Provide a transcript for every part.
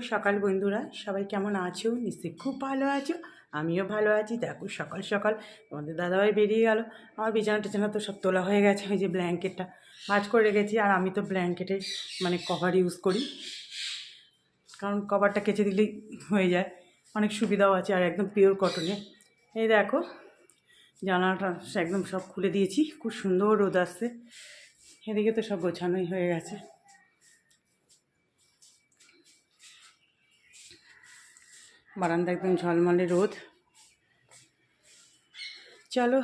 সকাল বন্ধুরা। সবাই কেমন আছো? নিশ্চয়ই খুব ভালো আছো। আমিও ভালো আছি। দেখো, সকাল সকাল তোমাদের দাদাভাই বেরিয়ে গেল। আমার বিছানা টিছানা তো সব তোলা হয়ে গেছে, ওই যে ব্ল্যাঙ্কেটটা। ভাজ করে রেখেছি, আর আমি তো ব্ল্যাঙ্কেটে মানে কভার ইউজ করি। কারণ কভারটা কেচে দিলেই হয়ে যায়। অনেক সুবিধাও আছে, আর একদম পিওর কটনে এই দেখো, জানালাটা একদম সব খুলে দিয়েছি। খুব সুন্দর রোদ আসছে। এদিকে তো সব গোছানোই হয়ে গেছে। বারান্দা একদম ঝলমলে রোদ। চলো,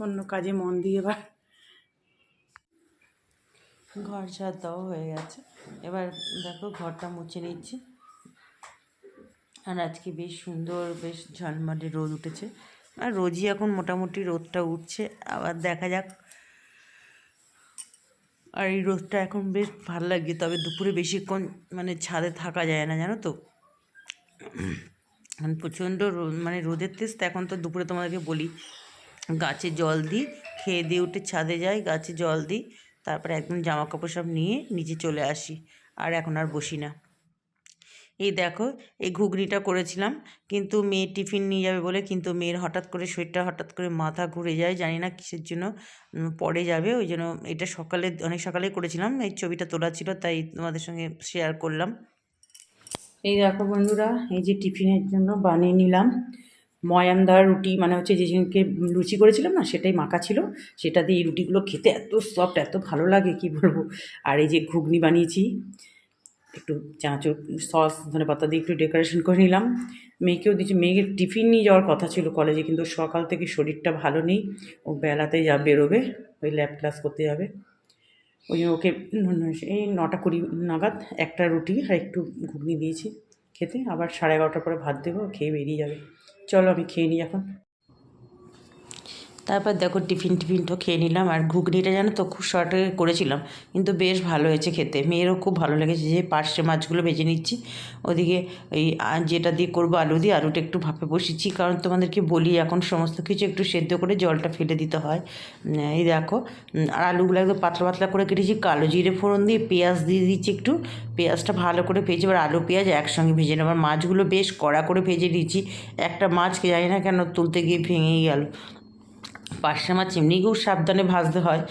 অন্য কাজে মন দিয়ে এবার ঘর ঝাড় দেওয়া হয়ে গেছে। এবার দেখো ঘরটা মুছে নিচ্ছি। আর আজকে বেশ সুন্দর, বেশ ঝলমলে রোদ উঠেছে। আর রোজই এখন মোটামুটি রোদটা উঠছে। আবার দেখা যাক। আর এই রোদটা এখন বেশ ভালো লাগে তবে দুপুরে বেশিক্ষণ মানে ছাদে থাকা যায় না, জানো তো? প্রচণ্ড রোদ মানে রোদের তেজ এখন তো দুপুরে তোমাদেরকে বলি। গাছে জল দিই, খেয়ে দিয়ে উঠে ছাদে যাই, গাছে জল দিই, তারপরে একদম জামা কাপড় সব নিয়ে নিচে চলে আসি, আর এখন আর বসি না। এই দেখো, এই ঘুগনিটা করেছিলাম, কিন্তু মেয়ে টিফিন নিয়ে যাবে বলে, কিন্তু মেয়ের হঠাৎ করে শরীরটা হঠাৎ করে মাথা ঘুরে যায়, জানি না কিসের জন্য পড়ে যাবে, ওই জন্য এটা সকালে, অনেক সকালেই করেছিলাম, এই ছবিটা তোলা ছিল, তাই তোমাদের সঙ্গে শেয়ার করলাম। এই দেখো বন্ধুরা, এই যে টিফিনের জন্য বানিয়ে নিলাম। ময়ামদার রুটি মানে হচ্ছে যে যেদিনকে লুচি করেছিলাম না, সেটাই মাখা ছিল। সেটা দিয়ে এই রুটিগুলো খেতে এত সফট এত ভালো লাগে, কি বলব? আর এই যে ঘুগনি বানিয়েছি, একটু চাঁচো সস ধনে পাতা দিয়ে একটু ডেকোরেশন করে নিলাম। মেয়েকেও দিয়েছি, মেয়েকে টিফিন নিয়ে যাওয়ার কথা ছিল কলেজে কিন্তু সকাল থেকে শরীরটা ভালো নেই। ও বেলাতে যা বেরোবে, ওই ল্যাব ক্লাস করতে যাবে। ওই ওকে এই নটা কুড়ি নাগাদ একটা রুটি আর একটু ঘুগনি দিয়েছি খেতে। আবার সাড়ে এগারোটার পরে ভাত দেবো, খেয়ে বেরিয়ে যাবে। চলো আমি খেয়ে নিই এখন। তারপর দেখো টিফিন টিফিনটা খেয়ে নিলাম আর ঘুগনিটা জানো তো খুব শর্টে করেছিলাম, কিন্তু বেশ ভালো হয়েছে খেতে। মেয়েরও খুব ভালো লেগেছে যে পার্শ্বে মাছগুলো ভেজে নিচ্ছি। ওদিকে এই যেটা দিয়ে করব আলু দিয়ে, আলুটা একটু ভাপে বসিয়েছি, কারণ তোমাদেরকে বলি এখন সমস্ত কিছু একটু সেদ্ধ করে জলটা ফেলে দিতে হয়। এই দেখো আর আলুগুলো একদম পাতলা পাতলা করে কেটেছি, কালো জিরে ফোড়ন দিয়ে, পেঁয়াজ দিয়ে দিচ্ছি একটু। পেঁয়াজটা ভালো করে ভেজে, এবার আলু, পেঁয়াজ একসঙ্গে ভেজে নেব। আর মাছগুলো বেশ কড়া করে ভেজে দিয়েছি একটা মাছকে জানি না কেন তুলতে গিয়ে ভেঙেই গেল। পার্শে মাছ এমনি খুব সাবধানে ভাজতে হয়।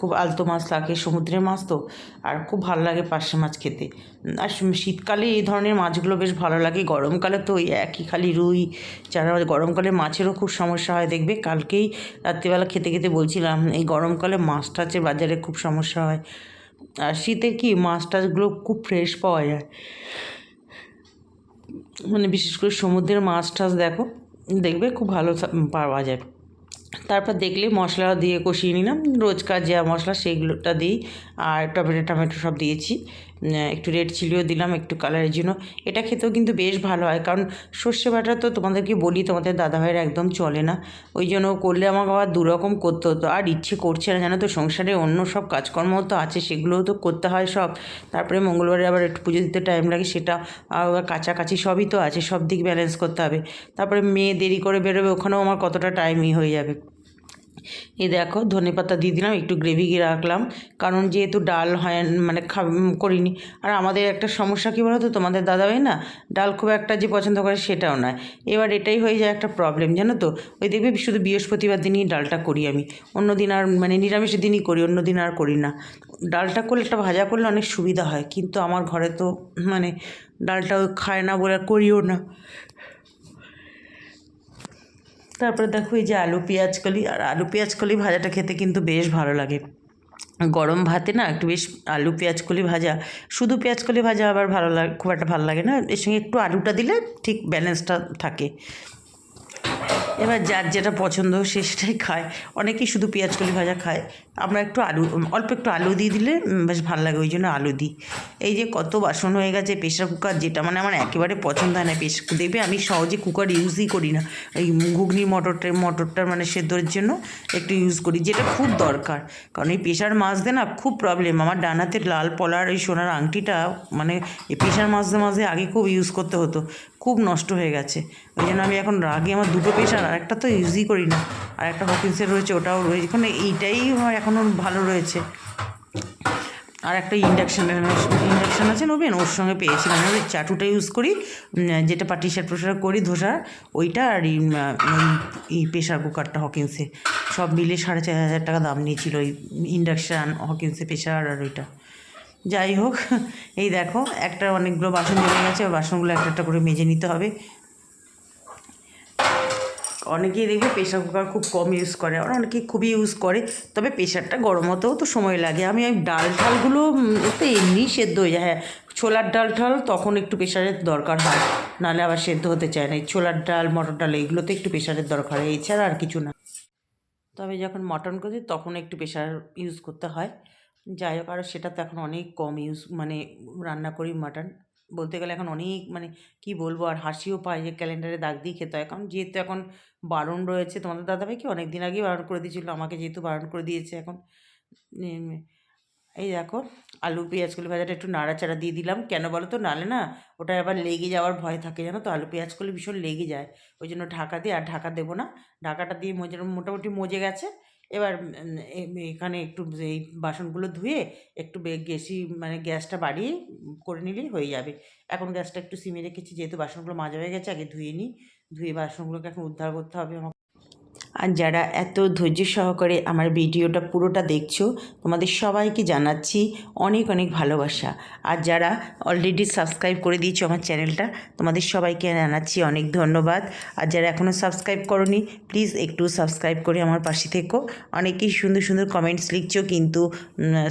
খুব আলতো মাছ লাগে, সমুদ্রের মাছ তো। আর খুব ভালো লাগে পার্শে মাছ খেতে। আর শীতকালে এই ধরনের মাছগুলো বেশ ভালো লাগে। গরমকালে তো ওই একই খালি রুই, যারা গরমকালে মাছেরও খুব সমস্যা হয়, দেখবে কালকেই রাত্রিবেলা খেতে খেতে বলছিলাম, এই গরমকালে মাছ টাছের বাজারে খুব সমস্যা হয়। আর শীতে কি মাছ টাছগুলো খুব ফ্রেশ পাওয়া যায়। মানে বিশেষ করে সমুদ্রের মাছ টাছ দেখো, দেখবে খুব ভালো পাওয়া যায়। তারপর দেখলে মশলা দিয়ে কষিয়ে নিলাম। রোজকার যা মশলা সেগুলোটা দিই আর টমেটো টমেটো সব দিয়েছি। একটু রেড চিলিও দিলাম, একটু কালারের জন্য। এটা খেতেও কিন্তু বেশ ভালো হয়, কারণ সর্ষে বাটা তো তোমাদেরকে বলি, তোমাদের দাদাভাইয়ের একদম চলে না। ওই জন্য করলে আমাকে আবার দুরকম করতে হতো। আর ইচ্ছে করছে না, জানো তো, সংসারে অন্য সব কাজকর্ম তো আছে, সেগুলোও তো করতে হয় সব। তারপরে মঙ্গলবারে আবার একটু পুজো দিতে টাইম লাগে, সেটা আবার কাছাকাছি সবই তো আছে, সব দিক ব্যালেন্স করতে হবে। তারপরে মেয়ে দেরি করে বেরোবে, ওখানেও আমার কতটা টাইমই হয়ে যাবে। এই দেখো ধনে পাতা দিয়ে দিলাম, একটু গ্রেভি গিয়ে রাখলাম। কারণ যেহেতু ডাল হয় মানে করিনি। আর আমাদের একটা সমস্যা কী বলতো? তোমাদের দাদাভাই না ডাল খুব একটা যে পছন্দ করে সেটাও নয়। এবার এটাই হয়ে যায় একটা প্রবলেম জানো তো? ওই দেখবে শুধু বৃহস্পতিবার দিনই ডালটা করি আমি। অন্য দিন আর মানে নিরামিষের দিনই করি অন্য দিন আর করি না। ডালটা করলে, একটা ভাজা করলে অনেক সুবিধা হয়। কিন্তু আমার ঘরে তো মানে ডালটা খায় না বলে করিও না। তারপরে দেখো এই যে আলু, পেঁয়াজ, কলি, আর আলু, পেঁয়াজ, কলি ভাজাটা খেতে কিন্তু বেশ ভালো লাগে। গরম ভাতে না একটু বেশ আলু, পেঁয়াজ, কলি ভাজা, শুধু পেঁয়াজ, কলি ভাজা আবার ভালো লাগে, খুব একটা ভালো লাগে না। এর সঙ্গে একটু আলুটা দিলে ঠিক ব্যালেন্সটা থাকে। এবার যার যেটা পছন্দ সে সেটাই খায়। অনেকেই শুধু পেঁয়াজ কলি ভাজা খায়। আমরা একটু আলু অল্প একটু আলু দিয়ে দিলে বেশ ভালো লাগে, ওই জন্য আলু দিই। এই যে কত বাসন হয়ে গেছে প্রেশার কুকার যেটা মানে আমার একেবারে পছন্দ হয় না প্রেশার দেখবে আমি সহজে কুকার ইউজই করি না। এই ঘুগনি, মটরটা, মটরটার মানে সেদ্ধর জন্য একটু ইউজ করি, যেটা খুব দরকার। কারণ এই প্রেশার মাজতে না খুব প্রবলেম আমার ডানাতে লাল পলার এই সোনার আংটিটা মানে এই প্রেশার মাজতে মাঝে আগে খুব ইউজ করতে হতো। খুব নষ্ট হয়ে গেছে। ওই জন্য আমি এখন রাগে আমার দুটো প্রেশার আর একটা তো ইউজই করি না। আর একটা হকিন্সের রয়েছে ওটাও রয়েছে। এখন এইটাই এখনও ভালো রয়েছে। আর একটা ইন্ডাকশান ইন্ডাকশান আছে নোবেন ওর সঙ্গে পেয়েছিলাম। ওই চাটুটা ইউজ করি যেটা পাটিসার প্রসার করি ধোসা ওইটা আর এই, প্রেশার কুকারটা হকিন্সে সব মিলে সাড়ে চার হাজার টাকা দাম নিয়েছিল ওই ইন্ডাকশান হকিন্সে প্রেশার আর ওইটা। যাই হোক এই দেখো একটা অনেকগুলো বাসন জমে গেছে বাসনগুলো একটা একটা করে মেজে নিতে হবে। অনেকেই দেখবে প্রেশার কুকার খুব কম ইউজ করে আর অনেকেই খুবই ইউজ করে, তবে প্রেশারটা গরম হতেও তো সময় লাগে। আমি ওই ডাল ঠালগুলো তো এমনি সেদ্ধ হয়ে যায় হ্যাঁ ছোলার ডাল ঠাল তখন একটু প্রেশারের দরকার হয়, নাহলে আবার সেদ্ধ হতে চায় না। ছোলার ডাল, মটর ডাল, এইগুলোতে একটু প্রেশারের দরকার হয়, এছাড়া আর কিছু না। তবে যখন মটন করি তখন একটু প্রেশার ইউজ করতে হয়। যাই হোক, আর সেটা তো এখন অনেক কম ইউজ মানে রান্না করি মাটন বলতে গেলে এখন অনেক মানে কি বলব আর হাসিও পায় যে ক্যালেন্ডারে দাগ দিয়ে খেতে হয়। কারণ যেহেতু এখন বারণ রয়েছে, তোমাদের দাদাভাই কি অনেক দিন আগেই বারণ করে দিয়েছিল, আমাকে যেহেতু বারণ করে দিয়েছে এখন। এই দেখো, আলু পেঁয়াজগুলো ভাজাটা একটু নাড়াচাড়া দিয়ে দিলাম। কেন বলো তো? নালে না ওটা আবার লেগে যাওয়ার ভয় থাকে, জানো তো? আলু পেঁয়াজগুলো ভীষণ লেগে যায়। ওই জন্য ঢাকা দিয়ে, আর ঢাকা দেবো না। ঢাকাটা দিয়ে মজে, মোটামুটি মজে গেছে। এবার এখানে একটু এই বাসনগুলো ধুয়ে একটু গেসি মানে গ্যাসটা বাড়িয়ে করে নিলেই হয়ে যাবে। এখন গ্যাসটা একটু সিমে রেখেছি, যেহেতু বাসনগুলো মাজা হয়ে গেছে, আগে ধুয়ে নিই। ধুয়ে বাসনগুলোকে এখন উদ্ধার করতে হবে আমাকে। আর যারা এত ধৈর্য সহকারে আমার ভিডিওটা পুরোটা দেখছ, তোমাদের সবাইকে জানাচ্ছি অনেক অনেক ভালোবাসা। আর যারা অলরেডি সাবস্ক্রাইব করে দিয়েছ আমার চ্যানেলটা, তোমাদের সবাইকে জানাচ্ছি অনেক ধন্যবাদ। আর যারা এখনও সাবস্ক্রাইব করনি প্লিজ একটু সাবস্ক্রাইব করে আমার পাশে থেকো। অনেকেই সুন্দর সুন্দর কমেন্টস লিখছো, কিন্তু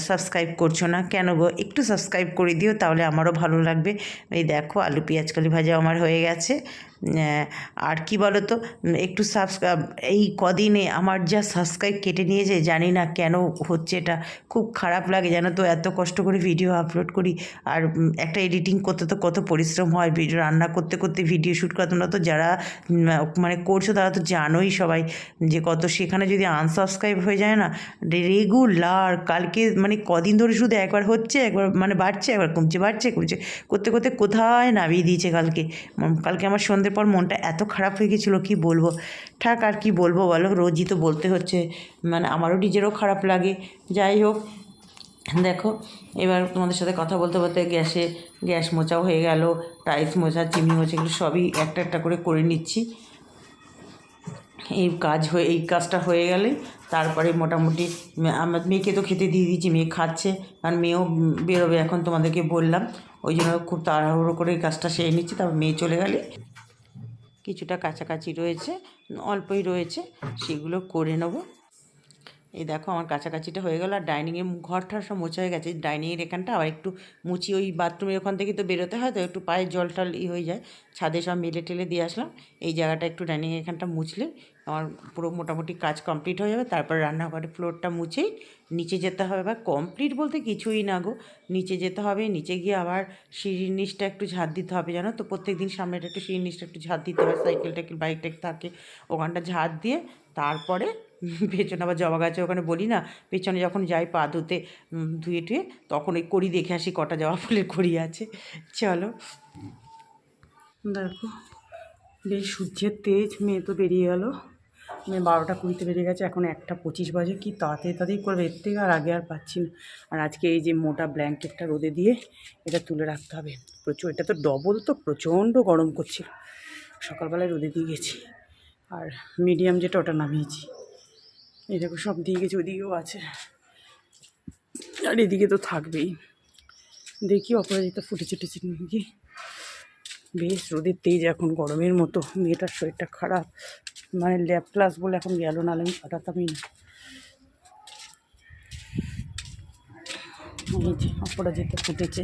সাবস্ক্রাইব করছ না। কেন গো? একটু সাবস্ক্রাইব করে দিও, তাহলে আমারও ভালো লাগবে। এই দেখো, আলু পেঁয়াজ কালি ভাজা আমার হয়ে গেছে। আর কি বলো তো একটু সাবস্ক্রাইব এই কদিনে আমার যা সাবস্ক্রাইব কেটে নিয়েছে, জানি না কেন হচ্ছে এটা। খুব খারাপ লাগে জানো তো? এত কষ্ট করে ভিডিও আপলোড করি। আর একটা এডিটিং করতে তো কত পরিশ্রম হয়। ভিডিও রান্না করতে করতে ভিডিও শ্যুট করা। তোমরা তো যারা মানে করছ তারা তো জানোই সবাই যে কত সেখানে যদি আনসাবস্ক্রাইব হয়ে যায় না রেগুলার কালকে মানে কদিন ধরে শুধু একবার হচ্ছে, একবার মানে বাড়ছে, একবার কমছে, বাড়ছে, কমছে। করতে করতে কোথায় নামিয়ে দিয়েছে কালকে? কালকে আমার সন্ধ্যের পর মনটা এত খারাপ হয়ে গেছিল, কি বলব? থাক আর কি বলব বলো? রোজই তো বলতে হচ্ছে মানে আমারও নিজেরও খারাপ লাগে। যাই হোক, দেখো, এবার তোমাদের সাথে কথা বলতে বলতে গ্যাসে, গ্যাস মোচাও হয়ে গেল, টাইলস মোচা চিমনি মোচা এগুলো সবই একটা একটা করে করে নিচ্ছি। এই কাজ হয়ে, এই কাজটা হয়ে গেলে তারপরে মোটামুটি আমার মেয়েকে তো খেতে দিয়ে দিয়েছি, মেয়ে খাচ্ছে কারণ মেয়েও বেরোবে এখন তোমাদেরকে বললাম। ওই জন্য খুব তাড়াহুড়ো করে এই কাজটা সেরে নিচ্ছি, তারপর মেয়ে চলে গেলে কিছুটা কাছাকাছি রয়েছে অল্পই রয়েছে সেগুলো করে নেব। এই দেখো আমার কাছাকাছিটা হয়ে গেল, আর ডাইনিংয়ে ঘরটা সব মোছা হয়ে গেছে। ডাইনিংয়ের এখানটা আবার একটু মুচি ওই বাথরুমের ওখান থেকে তো বেরোতে হয়, তো একটু পায়ে জল টল ই হয়ে যায়। ছাদে সব মেলে টেলে দিয়ে আসলাম। এই জায়গাটা একটু ডাইনিং এখানটা মুছলে আমার পুরো মোটামুটি কাজ কমপ্লিট হয়ে যাবে। তারপর রান্নাঘরের ফ্লোরটা মুছেই নিচে যেতে হবে। বা কমপ্লিট বলতে কিছুই না গো। নিচে যেতে হবে, নিচে গিয়ে আবার সিঁড়ির নিচটা একটু ঝাড় দিতে হবে, জানো তো? প্রত্যেক দিন সামনেটা একটু সিঁড়ির নিচটা একটু ঝাড় দিতে হয় সাইকেল টাইকেল বাইক টাইক থাকে। ওখানটা ঝাড় দিয়ে তারপরে পেছনে আবার জবা গাছে ওখানে বলি না, পেছনে যখন যাই পা ধুতে ধুয়ে টুয়ে তখন ওই করি দেখে আসি কটা জবা ফুলের করি আছে। চলো। দেখো, বেশ সূর্যের তেজ, মেয়ে তো বেরিয়ে গেল। মেয়ে বারোটা কুড়িতে বেরিয়ে গেছে, এখন একটা পঁচিশ বাজে, কি তাড়াতাড়ি তাড়াতাড়ি করবে এর থেকে আর আগে আর পাচ্ছি না। আর আজকে এই যে মোটা ব্ল্যাঙ্কেটটা রোদে দিয়ে এটা তুলে রাখতে হবে। প্রচুর, এটা তো ডবল তো, প্রচণ্ড গরম করছিল। সকালবেলায় রোদে দিয়ে গেছি। আর মিডিয়াম যেটা, ওটা নামিয়েছি। এই দেখো সব দিয়ে গেছি ওদিকেও আছে। আর এদিকে তো থাকবেই। দেখি অপরাজিতা ফুটেছে টেছে নাকি? বেশ, রোদের তেজ এখন, গরমের মতো। মেয়েটার শরীরটা খারাপ। মানে ল্যাব ক্লাস বলে এখন গেল না আমি পাঠাতামই না। অপরাজিতা ফুটেছে।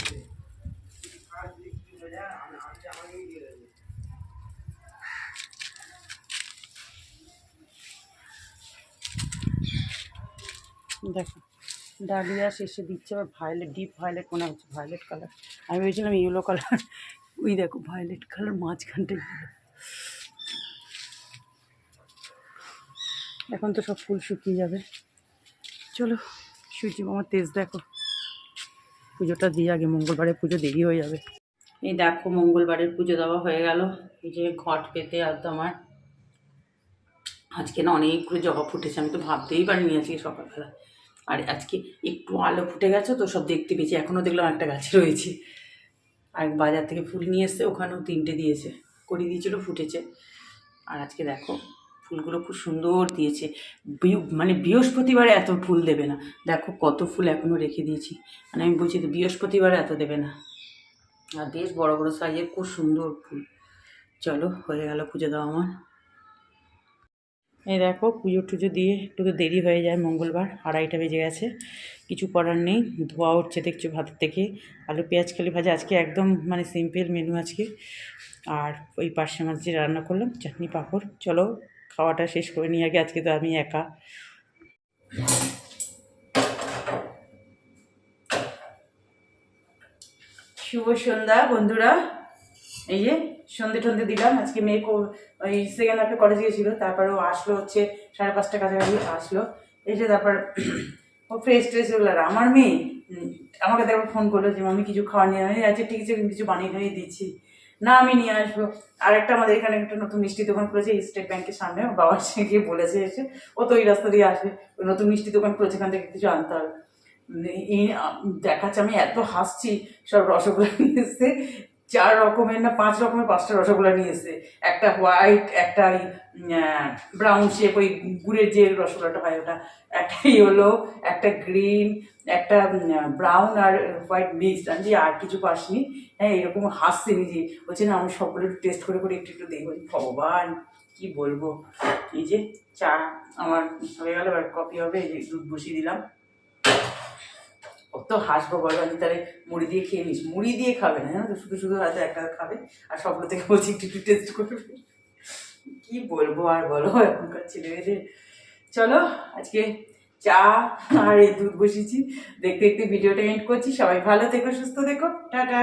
দেখো, ডালিয়া শেষে দিচ্ছে আবার ভায়োলেট ডিপ ভায়োলেট মনে হচ্ছে ভায়োলেট কালার আমি ভেবেছিলাম ইয়েলো কালার ওই দেখো ভায়োলেট কালার yellow। এখন তো সব ফুল শুকিয়ে যাবে। চলো সূর্য মামার তেজ দেখো। পুজোটা দিয়ে আগে মঙ্গলবারে পুজো দেরি হয়ে যাবে। এই দেখো, মঙ্গলবারের পুজো দেওয়া হয়ে গেল। এই যে ঘট পেতে আর আমার আজকে না অনেকগুলো জবা ফুটেছে, আমি তো ভাবতেই পারিনি আজকে সকালবেলা। আর আজকে একটু আলো ফুটে গেছে তো সব দেখতে পেয়েছি, এখনও দেখলাম একটা গাছে রয়েছে। আর বাজার থেকে ফুল নিয়ে এসছে, ওখানেও তিনটে দিয়েছে করি দিয়েছিল, ফুটেছে। আর আজকে দেখো, ফুলগুলো খুব সুন্দর দিয়েছে। মানে বৃহস্পতিবারে এত ফুল দেবে না। দেখো কত ফুল এখনও রেখে দিয়েছি। মানে আমি বলছি তো বৃহস্পতিবারে এত দেবে না। আর বেশ বড় বড় সাইজের খুব সুন্দর ফুল। চলো, হয়ে গেল পুজো দেওয়া আমার। এই দেখো পুজো টুজো দিয়ে একটু তো দেরি হয়ে যায়, মঙ্গলবার আড়াইটা বেজে গেছে। কিছু করার নেই, ধোয়া উঠছে দেখছ ভাতের থেকে। আলু, পেঁয়াজ, কালি ভাজা, আজকে একদম মানে সিম্পল মেনু আজকে। আর ওই পার্শে মাছ রান্না করলাম, চাটনি, পাঁপড়। চলো খাওয়াটা শেষ করে নিয়ে আগে আজকে তো আমি একা। শুভ সন্ধ্যা বন্ধুরা। এই যে সন্ধে টন্ধে দিলাম, আজকে মেয়ে ওই সেকেন্ড হাফে কলেজ গিয়েছিল তারপরে ও আসলো হচ্ছে সাড়ে পাঁচটা কাছাকাছি আসলো। এসে তারপর ও ফ্রেশ ট্রেশ হলো। আর আমার মেয়ে আমাকে তারপর ফোন করল যে আমি কিছু খাওয়া নিয়ে আমি আচ্ছা ঠিক আছে কিছু বানিয়ে টানিয়ে দিচ্ছি। না, আমি নিয়ে আসব। আর একটা আমাদের এখানে একটা নতুন মিষ্টি দোকান খুলেছে স্টেট ব্যাংকের সামনে। বাবার সঙ্গে গিয়ে বলেছে এসে, ও তো ওই রাস্তা দিয়ে আসবে ওই নতুন মিষ্টি দোকান খুলেছে, এখান থেকে কিছু আনতে হবে। দেখাচ্ছে আমি এত হাসছি, সব রসগোল্লা নিয়ে এসছে চার রকমের না পাঁচ রকমের পাঁচটা রসগোল্লা নিয়ে এসছে। একটা হোয়াইট একটা ওই ব্রাউন শেপ ওই গুড়ের যে রসগোল্লাটা হয় ওটা। একটা ইয়েলো একটা গ্রিন একটা ব্রাউন আর হোয়াইট মিক্সড আমি আর কিছু পাসনি হ্যাঁ এরকম হাসছে নিজে। বলছে, না, আমি সবগুলো টেস্ট করে করে একটু একটু দেখব। ভগবান, কি বলব? এই যে চা আমার হয়ে গেল, এবার কফি হবে, এই যে দুধ বসিয়ে দিলাম। কত হাসবো, বলো, আমি তাহলে মুড়ি দিয়ে খেয়ে নিস। মুড়ি দিয়ে খাবে না, জানো তো? শুধু শুধু হয়তো একটা খাবে। আর সবগুলো থেকে বলছি, একটু একটু টেস্ট করবে। কি বলব আর বলো, এখনকার ছেলে মেয়েদের চলো, আজকে চা আর এই দুধ বসেছি দেখতে দেখতে ভিডিওটা এন্ড করছি। সবাই ভালো থেকো, সুস্থ দেখো টাটা।